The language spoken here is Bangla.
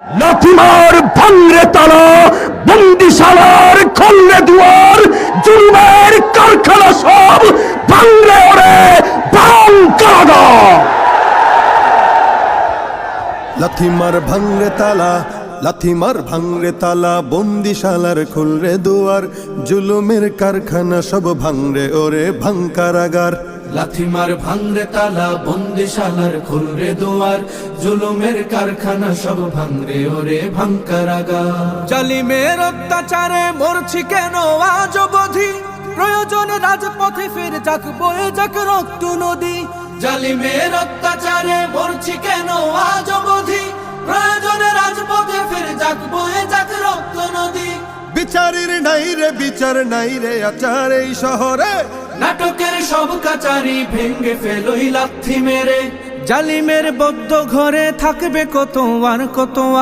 লাথিমার ভাঙরে তালা, বন্দিশালার খলরে দুয়ার, জুলুমের কারখানা সব ভাঙরে ওরে বাং কারাগার লাথিমার ভাঙরে তালা লাথিমার ভাঙরে তালা, বন্দিশালার খুলরে দুয়ার, জুলুমের কারখানা সব ভাঙরে ওরে ভাঙকারাগার লাথিমার ভাঙরে তালা বন্দিশালার খুলরে দুয়ার জুলুমের কারখানা সব ভাঙরে ওরে ভাঙকারাগা জালিমের অত্যাচারে মরছি কেন আজ অবধি? প্রয়োজনে রাজপথে ফের যাক বয়ে যাক রক্ত নদী। জালিমের অত্যাচারে মরছি কেন আজ অবধি? প্রয়োজনে রাজপথে ফের যাক বয়ে যাক রক্ত নদী। বিচারের নাই রে বিচার নাই রে আচার এই শহরে। নাটকের সব কাচারি ভেঙ্গে ফেলোই লাথি মেরে। জালিমের বদ্ধ ঘরে থাকবে কত আর কত